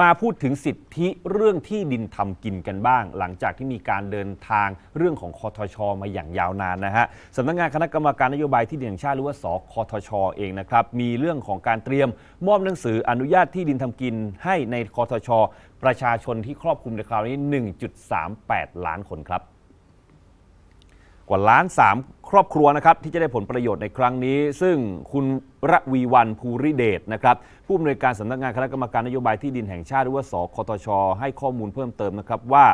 มาพูดถึงสิทธิเรื่องที่ดินทำกินกันบ้าง หลังจากที่มีการเดินทางเรื่องของคอทช มาอย่างยาวนานนะฮะสำนักงานคณะกรรมการนโยบายที่ดินแห่งชาติหรือว่าสคทช เองนะครับมีเรื่องของการเตรียมมอบหนังสืออนุญาตที่ดินทำกินให้ในคอทช ประชาชนที่ครอบคลุมในคราวนี้ 1.38 ล้านคนครับ กว่าล้านสาม ครอบครัวนะครับที่จะได้ผลประโยชน์ในครั้งนี้ ซึ่งคุณระวีวันภูริเดชนะครับผู้อำนวยการสำนักงานคณะกรรมการนโยบายที่ดินแห่งชาติหรือว่าสคทช ให้ข้อมูลเพิ่มเติมนะครับว่า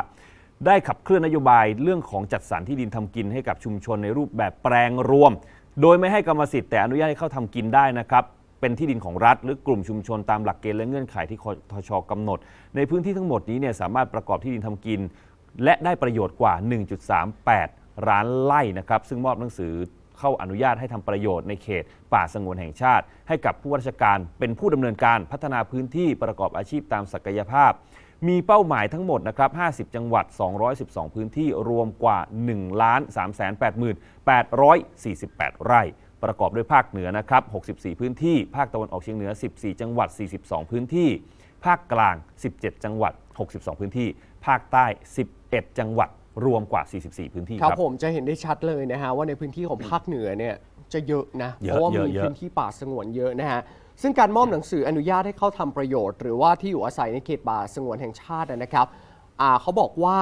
ได้ขับเคลื่อนนโยบายเรื่องของจัดสรรที่ดินทำกินให้กับชุมชนในรูปแบบแปลงรวม โดยไม่ให้กรรมสิทธิ์แต่อนุญาตให้เข้าทำกินได้นะครับเป็นที่ดินของรัฐ หรือกลุ่มชุมชนตามหลักเกณฑ์และเงื่อนไขที่คทชกำหนด ในพื้นที่ทั้งหมดนี้เนี่ยสามารถประกอบที่ดินทำกิน และได้ประโยชน์กว่า 1.38 ร้านไร่นะครับซึ่งมอบหนังสือเข้าอนุญาตให้ทำประโยชน์ในเขต ป่าสงวนแห่งชาติ ให้กับผู้ราชการเป็นผู้ดำเนินการพัฒนาพื้นที่ประกอบอาชีพตามศักยภาพ มีเป้าหมายทั้งหมดนะครับ 50 จังหวัด 212 พื้นที่รวมกว่า1ล้าน3 8 848 ไร่ ประกอบด้วยภาคเหนือนะครับ 64 พื้นที่ ภาคตะวันออกเฉียงเหนือ 14 จังหวัด 42 พื้นที่ ภาคกลาง 17 จังหวัด 62 พื้นที่ ภาคใต้ 11 จังหวัด รวมกว่า 44 พื้นที่คครัรับ บผมจะเห็นได้ชัดเลยนะฮะว่าในพื้นที่ของภาคเหนือเนี่ยจะเยอะนะเยเพอะราะว่าเยอะมีเยอะ พื้นที่ป่าสงวนเยอะนะฮะซึ่งการมอบหนังสืออนุญาตให้เข้าทำประโยชน์ หรือว่าที่อยู่อาศัยในเขตป่าสงวนแห่งชาตินะครับอ่าเขาบอกว่า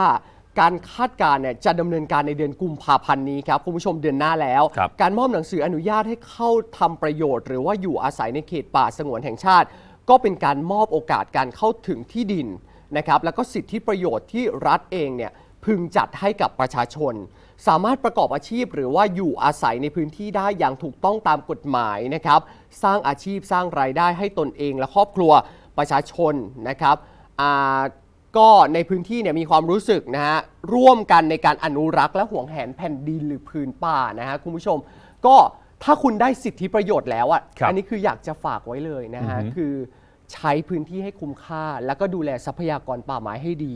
การคาดการณ์เนี่ยจะดำเนินการในเดือนกุมภาพันธ์นี้ครับคุณผู้ชมเดือนหน้าแล้ว ครับ การมอบหนังสืออนุญาตให้เข้าทำประโยชน์ หรือว่าอยู่อาศัยในเขตป่าสงวนแห่งชาติ ก็เป็นการมอบโอกาสการเข้าถึงที่ดินนะครับแล้วก็สิทธิประโยชน์ที่รัฐเองเนี่ย พึงจัดให้กับประชาชน สามารถประกอบอาชีพหรือว่าอยู่อาศัยในพื้นที่ได้อย่างถูกต้องตามกฎหมายนะครับ สร้างอาชีพสร้างรายได้ให้ตนเองและครอบครัวประชาชนนะครับอ่าก็ในพื้นที่เนี่ยมีความรู้สึกนะฮะร่วมกันในการอนุรักษ์และห่วงแหนแผ่นดินหรือพื้นป่านะฮะคุณผู้ชม ก็ถ้าคุณได้สิทธิประโยชน์แล้วอะครับอันี้คืออยากจะฝากไว้เลยนะฮะอือฮึคือใช้พื้นที่ให้คุ้มค่า แล้วก็ดูแลทรัพยากรป่าไม้ให้ดี